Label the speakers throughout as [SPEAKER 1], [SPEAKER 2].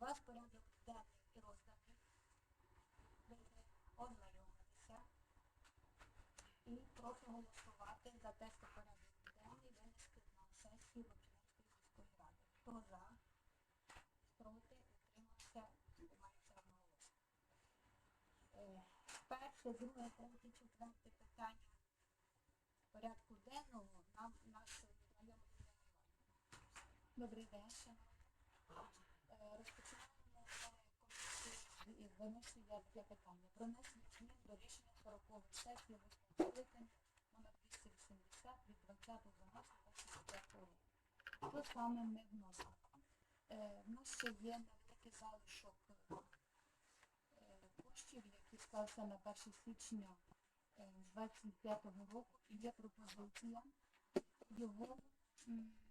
[SPEAKER 1] вас порядок денний і розданий. Ви ознайомилися. І прошу голосувати за те, що порядок денний винести на сесію Бочинецької міської ради. Хто за? Проти? Утримався? Приймається одноголосно. Е, Перше, друге, третє, четверте питання порядку денного нам наш знайомий Добрий день, шановні. Е, Розпочинаємо винесення для питання про внесення змін до рішення 40 сесії 8 скликання номер 280 від 20.12.25 року. Що саме ми вносимо? Е, В нас ще є невеликий залишок е, е, коштів, які склалися на 1 січня е, 25-го року, і є пропозиція його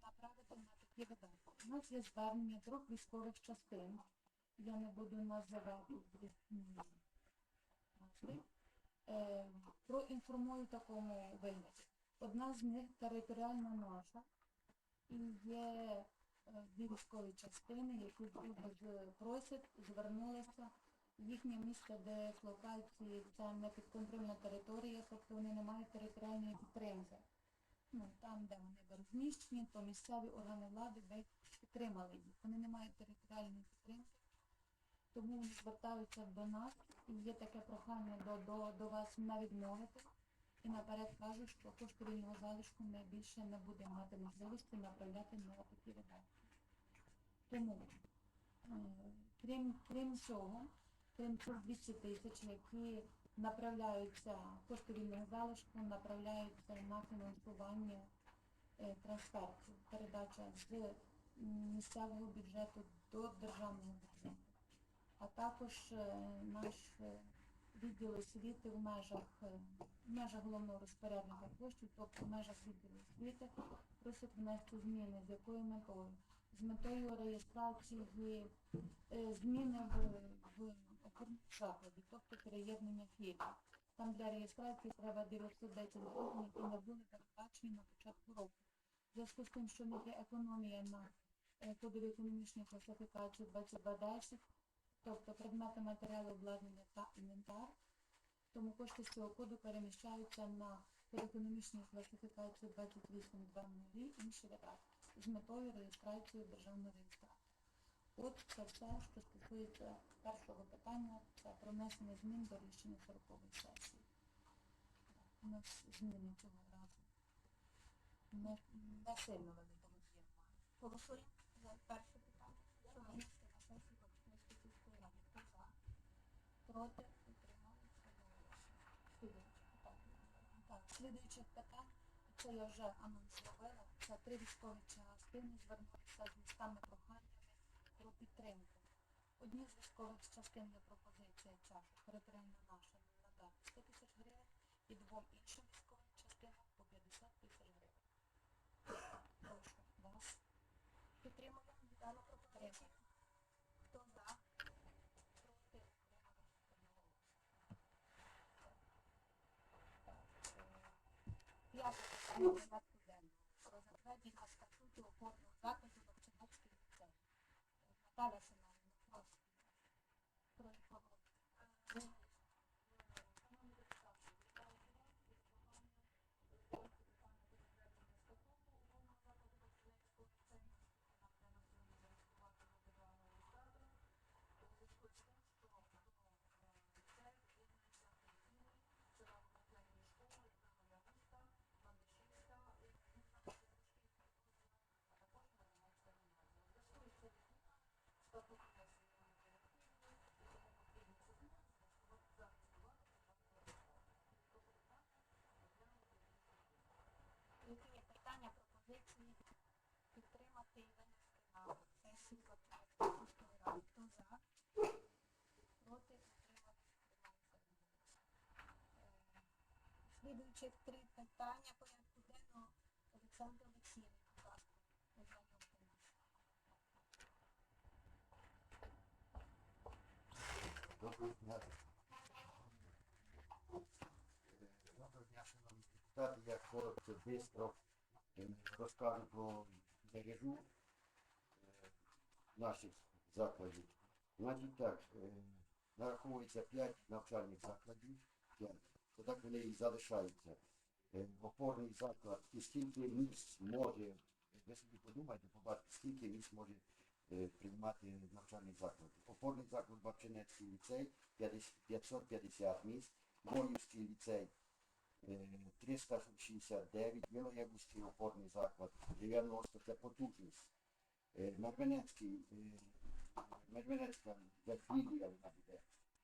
[SPEAKER 1] направити на такі видатки. У нас є звернення трьох військових частин. Я не буду називати. Е, Проінформую такому вигляді. Одна з них територіальна наша, і є е, дві військові частини, які просять, звернулися. Їхнє місце дислокації це не підконтрольна територія, тобто вони не мають територіальної підтримки. Ну, там, де вони розміщені, то місцеві органи влади би підтримали їх. Вони не мають територіальної підтримки, тому вони звертаються до нас і є таке прохання до, до, до вас не відмовити. І наперед кажуть, що кошти вільного залишку ми більше не будемо мати можливості направляти на такі видатки. Тому, е, крім, крім цього, крім цих 200 тисяч, які направляються, кошти вільного залишку направляються на фінансування е, трансфертів, передача з місцевого бюджету до державного також е, наш е, відділ освіти в межах, е, в межах головного розпорядника коштів, тобто в межах відділу освіти, просять внести зміни, з якою метою? З метою реєстрації зміни в, в опорному закладі, тобто переєднання філій. Там для реєстрації треба 910 гривень, які не були передбачені на початку року. В зв'язку з тим, що них є економія на кодові економічні класифікації 2210, тобто предмети матеріали обладнання та інвентар, тому кошти з цього коду переміщаються на економічну класифікацію 2820 і інші видатки з метою реєстрації державної реєстрації. От це все, що стосується першого питання, це про внесення змін до рішення 40-ї сесії. У нас зміни цього разу не, не сильно великого об'єму. Голосуємо за перше питання, що винести на сесію Бабушницької сільської ради. Хто за? Проти? Утрималися? Одноголосно. Слідуюче питання. Так, це я вже анонсувала, це три військові частини звернулися з містами проханнями про підтримку. Одні з військових частин є пропозиція що територіальна наша надати 100 тисяч гривень і двом іншим військовим частинам по 50 тисяч гривень. Прошу вас. Підтримуємо дану пропозицію. Хто за? Проти? Утримались? Одноголосно. П'яте питання порядку денного. Про затвердження статуту опорного закладу Бабчиновський ліцей. Наталя Семенівна, прошу. Про інформацію. Шановні депутати, вітаю вас із проханням розглянути питання про затвердження статуту опорного закладу Бабчиновського ліцею. Нам треба сьогодні зареєструвати його державного реєстратора. У зв'язку з тим, що до е, ліцею приєднується Київський, села Богославської школи, Криволя Міста, Бандишівська, і а також Маринецька гімназія. У зв'язку із цим статут внесення не директивний, і тому потрібно ці зміни зареєструвати зареєструвати державного реєстратора. Які є питання, пропозиції підтримати і винести на сесію Бабчиновської сільської ради? Хто за? Проти? Утримались? Приймається одноголосно. Е, Слідуючи три питання порядку денного Олександр Олексійович, будь ласка, ознайомте нас.
[SPEAKER 2] Доброго дня. Доброго дня, шановні депутати. Я коротко, е, розкажу про мережу е, наших закладів Значить так, е, нараховується 5 навчальних закладів, 5. То так вони і залишаються. Е, Опорний заклад, і скільки місць може, ви собі подумайте, побачите, скільки місць може приймати навчальний заклад. Опорний заклад Бабчинецький ліцей 550 місць, Моївський ліцей 369, Білоярський опорний заклад 90, це потужність. Е, Медвенецький, е, філія вона буде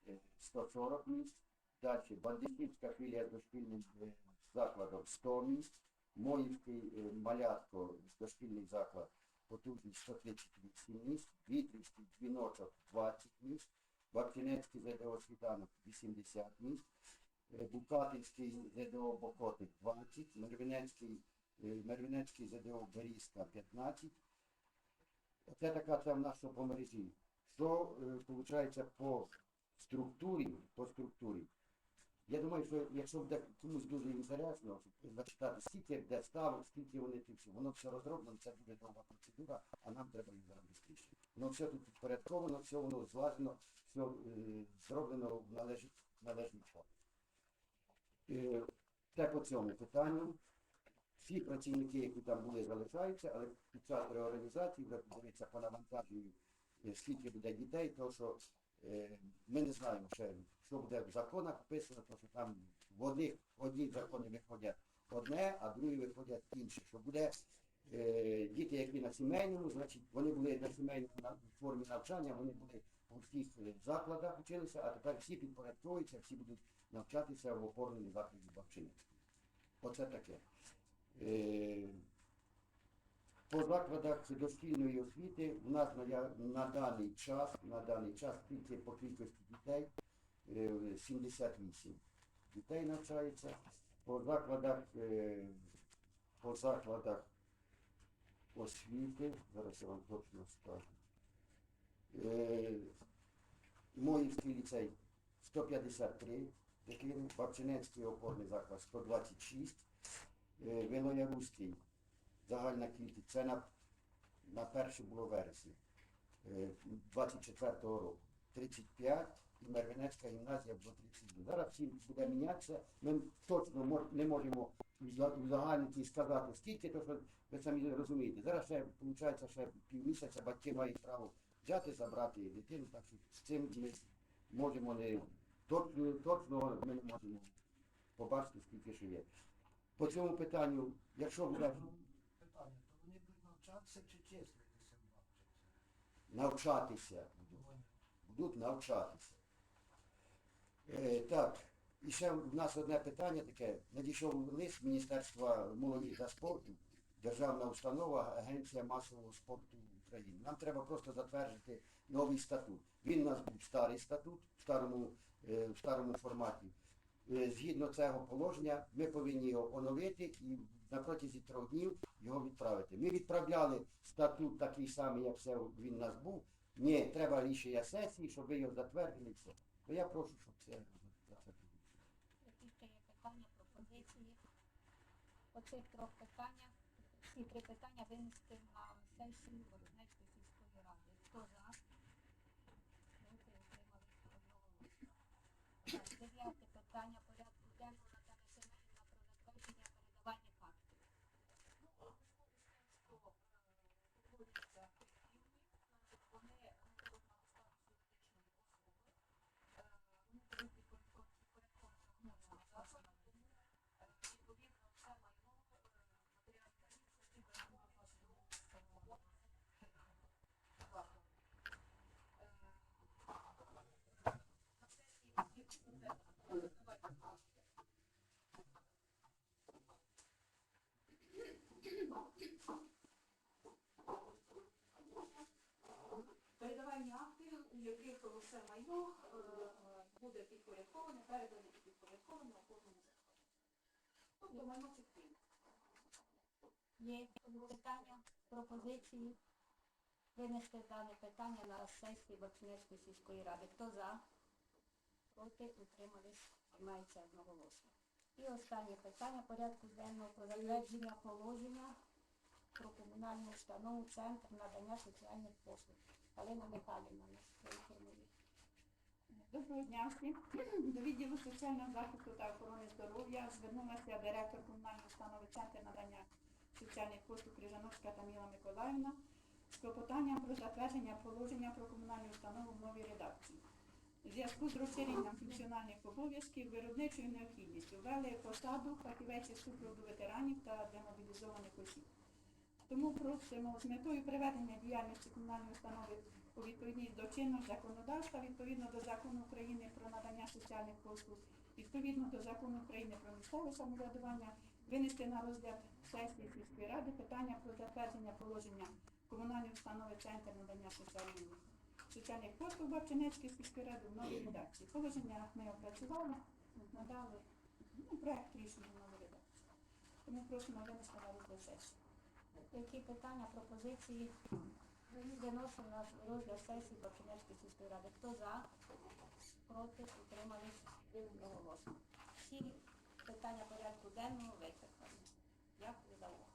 [SPEAKER 2] е, 140 місць. Далі Бандитівська філія з дошкільним е, закладом 100 місць. Моївський е, малятко дошкільний заклад потужність 138 місць. Вітрівський дзвіночок 20 місць. Бартінецький ЗДО світанок 80 місць. Е, Букатинський ЗДО Бокотик 20, Мервінецький, е, ЗДО Берізка 15. Це така це в нас по мережі. Що виходить по структурі, по структурі. Я думаю, що якщо буде комусь дуже інтересно, зачитати, скільки де ставок, скільки вони всі, воно все розроблено, це дуже довга процедура, а нам треба їх зараз швидше. Воно все тут підпорядковано, все воно зважено, все е, зроблено в час. Е, Це по цьому питанню. Всі працівники, які там були, залишаються, але під час реорганізації вже дивиться по навантаженню, е, скільки буде дітей, то що е, ми не знаємо ще, що буде в законах вписано, то що там в одних одні закони виходять одне, а другі виходять інше. Що буде е, діти, які на сімейному, значить вони були на сімейному формі навчання, вони були у всіх закладах вчилися, а тепер всі підпорядковуються, всі будуть навчатися в опорному закладі Бабчинецькому. Оце таке. Е, По закладах дошкільної освіти у нас на, на даний час, на даний час тільки по кількості дітей е, 78 дітей навчається. По закладах, е, по закладах освіти, зараз я вам точно скажу. Е, Моївський ліцей 153 дитини, Бабчинецький опорний заклад 126, е, Вилояруський загальна кількість, це на, на перше було вересня е, 24-го року. 35 і Мервенецька гімназія було 32. Зараз всім буде мінятися. Ми точно не можемо уза- узагальнити і сказати скільки, то що ви самі розумієте. Зараз ще виходить ще півмісяця батьки мають право взяти, забрати дитину, так що з цим ми можемо не точно, точно ми не можемо побачити, скільки ще є. По цьому питанню, якщо буде
[SPEAKER 3] Питання, то вони будуть навчатися чи числитися
[SPEAKER 2] навчатися, будуть, будуть навчатися. Е, так, і ще в нас одне питання таке. Надійшов лист Міністерства молоді та спорту, державна установа, Агенція масового спорту України. Нам треба просто затвердити новий статут. Він у нас був старий статут в старому, в старому форматі. Е, Згідно цього положення, ми повинні його оновити і на протязі трьох днів його відправити. Ми відправляли статут такий самий, як це він у нас був. Ні, треба рішення сесії, щоб ви його затвердили все. То я прошу, щоб це затвердили.
[SPEAKER 4] Ще є питання, пропозиції? По трьох питаннях, всі три питання винести на сесію Бороднецької сільської ради. Хто за? Проти утримались одноголосно. Так, дев'яте питання порядку денного Наталя Семенівна про затвердження передавальних актів.
[SPEAKER 5] Передавальні акти, у усе майно е, буде підпорядковане, передане і підпорядковане опорному закладу. Тобто майно фіктивне.
[SPEAKER 4] Є питання, пропозиції винести дане питання на сесії Баксинецької сільської ради. Хто за? Проти утримались, приймається одноголосно. І останнє питання порядку денного про затвердження положення про комунальну установу Центр надання соціальних послуг. Галина Михайлівна нас проінформує.
[SPEAKER 6] Доброго дня всім. До відділу соціального захисту та охорони здоров'я звернулася директор комунальної установи Центр надання соціальних послуг Крижановська Таміла Миколаївна з клопотанням про затвердження положення про комунальну установу в новій редакції. У зв'язку з розширенням функціональних обов'язків виробничою необхідністю ввели посаду фахівець супроводу ветеранів та демобілізованих осіб. Тому просимо з метою приведення діяльності комунальної установи у відповідність до чинного законодавства, відповідно до закону України про надання соціальних послуг, відповідно до закону України про місцеве самоврядування, винести на розгляд сесії сільської ради питання про затвердження положення комунальної установи Центр надання соціальних, соціальних послуг Бабчинецької сільської ради в новій редакції. Положення ми опрацювали, надали ну, проект рішення в новій редакції. Тому просимо винести на розгляд сесії.
[SPEAKER 4] Які питання, пропозиції виносимо на розгляд сесії Бабчинецької сільської ради? Хто за? Проти? Утримались? Одноголосно. Всі питання порядку денного вичерпані. Дякую за увагу.